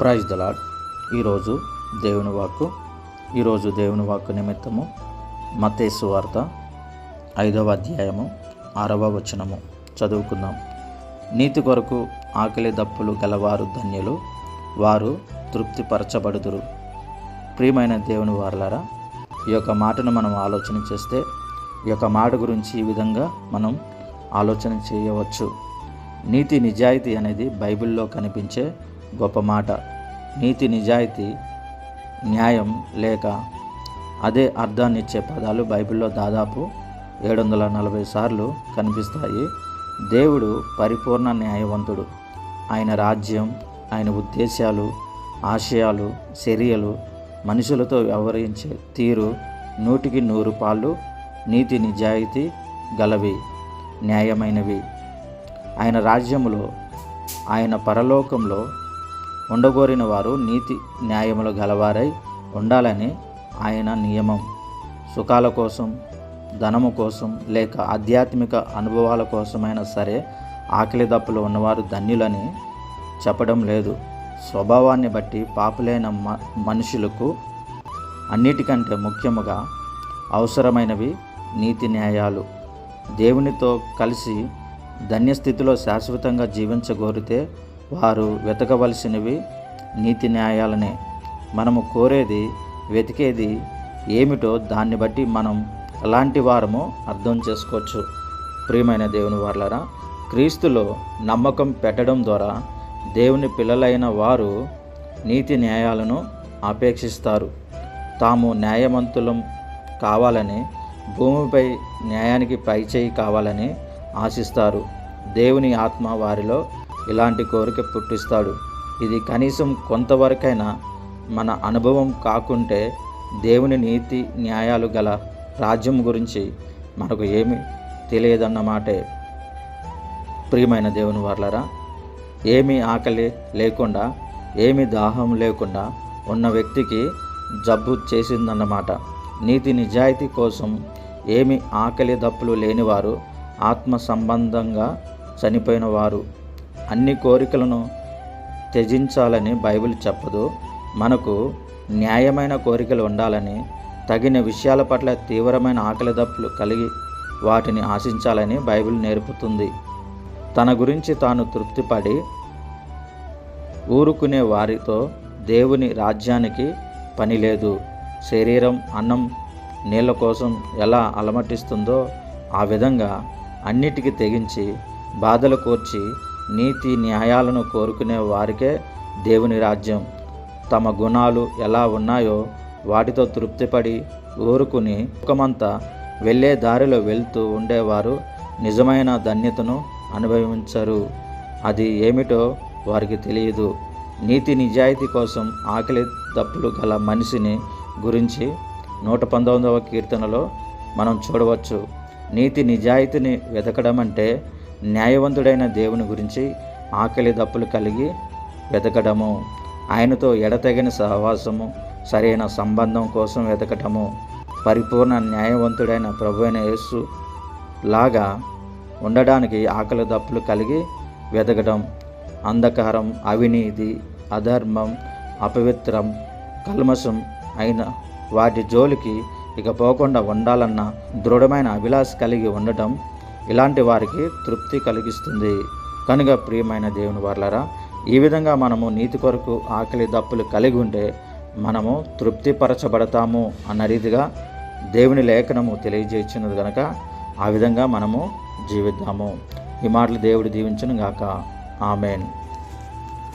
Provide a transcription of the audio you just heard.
Praise the Lord ఈరోజు దేవుని వాక్కు ఈరోజు దేవుని వాక్కు నిమిత్తము మతేసు వార్త ఐదవ అధ్యాయము ఆరవ వచనము. చదువుకుందాం. నీతి కొరకు ఆకలి దప్పులు గలవారు ధన్యులు వారు తృప్తిపరచబడుదురు. ప్రియమైన దేవుని వారలారా ఈ యొక్క మాటను మనం ఆలోచన చేస్తే ఈ యొక్క మాట గురించి ఈ విధంగా మనం ఆలోచన చేయవచ్చు. నీతి నిజాయితీ అనేది బైబిల్లో కనిపించే గొప్ప మాట. నీతి నిజాయితీ న్యాయం లేక అదే అర్థాన్నిచ్చే పదాలు బైబిల్లో దాదాపు ఏడు వందల నలభై సార్లు కనిపిస్తాయి. దేవుడు పరిపూర్ణ న్యాయవంతుడు. ఆయన రాజ్యం ఆయన ఉద్దేశాలు ఆశయాలు చర్యలు మనుషులతో వ్యవహరించే తీరు నూటికి నూరు పాళ్ళు నీతి నిజాయితీ గలవి న్యాయమైనవి. ఆయన రాజ్యములో ఆయన పరలోకంలో ఉండగోరిన వారు నీతి న్యాయములు గలవారై ఉండాలని ఆయన నియమం. సుఖాల కోసం ధనము కోసం లేక ఆధ్యాత్మిక అనుభవాల కోసమైనా సరే ఆకలి దప్పులు ఉన్నవారు ధన్యులని చెప్పడం లేదు. స్వభావాన్ని బట్టి పాపులైన మ మనుషులకు అన్నిటికంటే ముఖ్యముగా అవసరమైనవి నీతి న్యాయాలు. దేవునితో కలిసి ధన్యస్థితిలో శాశ్వతంగా జీవించగోరితే వారు వెతకవలసినవి నీతి న్యాయాలనే. మనము కోరేది వెతికేది ఏమిటో దాన్ని బట్టి మనం ఎలాంటి వారమో అర్థం చేసుకోవచ్చు. ప్రియమైన దేవుని వార్లరా క్రీస్తులో నమ్మకం పెట్టడం ద్వారా దేవుని పిల్లలైన వారు నీతి న్యాయాలను ఆపేక్షిస్తారు. తాము న్యాయమంతులం కావాలని భూమిపై న్యాయానికి పైచేయి కావాలని ఆశిస్తారు. దేవుని ఆత్మ వారిలో ఇలాంటి కోరిక పుట్టిస్తాడు. ఇది కనీసం కొంతవరకైనా మన అనుభవం కాకుంటే దేవుని నీతి న్యాయాలు గల రాజ్యం గురించి మనకు ఏమి తెలియదన్నమాటే ప్రియమైన దేవుని వర్లరా ఏమీ ఆకలి లేకుండా ఏమి దాహం లేకుండా ఉన్న వ్యక్తికి జబ్బు చేసిందన్నమాట నీతి నిజాయితీ కోసం ఏమి ఆకలి దప్పులు లేనివారు ఆత్మ సంబంధంగా చనిపోయిన వారు అన్ని కోరికలను త్యజించాలని బైబిల్ చెప్పదు. మనకు న్యాయమైన కోరికలు ఉండాలని తగిన విషయాల పట్ల తీవ్రమైన ఆకలి దప్పులు కలిగి వాటిని ఆశించాలని బైబిల్ నేర్పుతుంది. తన గురించి తాను తృప్తిపడి ఊరుకునే వారితో దేవుని రాజ్యానికి పని లేదు. శరీరం అన్నం నీళ్ళ కోసం ఎలా అలమటిస్తుందో ఆ విధంగా అన్నిటికీ తెగించి బాధలు కోర్చి నీతి న్యాయాలను కోరుకునే వారికే దేవుని రాజ్యం. తమ గుణాలు ఎలా ఉన్నాయో వాటితో తృప్తిపడి ఊరుకుని ముఖమంతా వెళ్ళే దారిలో వెళ్తూ ఉండేవారు నిజమైన ధన్యతను అనుభవించరు. అది ఏమిటో వారికి తెలియదు. నీతి నిజాయితీ కోసం ఆకలి తప్పులు గల మనిషిని గురించి నూట పంతొమ్మిదవ కీర్తనలో మనం చూడవచ్చు. నీతి నిజాయితీని వెతకడం అంటే న్యాయవంతుడైన దేవుని గురించి ఆకలి దప్పులు కలిగి వెతకడము ఆయనతో ఎడతగిన సహవాసము సరైన సంబంధం కోసం వెతకటము పరిపూర్ణ న్యాయవంతుడైన ప్రభు అయిన యేసు లాగా ఉండడానికి ఆకలి దప్పులు కలిగి వెతకడం అంధకారం అవినీతి అధర్మం అపవిత్రం కల్మషం అయిన వాటి జోలికి ఇక పోకుండా ఉండాలన్న దృఢమైన అభిలాష కలిగి ఉండటం ఇలాంటి వారికి తృప్తి కలిగిస్తుంది. కనుక ప్రియమైన దేవుని వర్లరా ఈ విధంగా మనము నీతి కొరకు ఆకలి దప్పులు కలిగి ఉంటే మనము తృప్తిపరచబడతాము అన్న రీతిగా దేవుని లేఖనము తెలియజేస్తున్నది కనుక ఆ విధంగా మనము జీవిద్దాము. ఈ మాటలు దేవుడు దీవించను గాక ఆమెన్.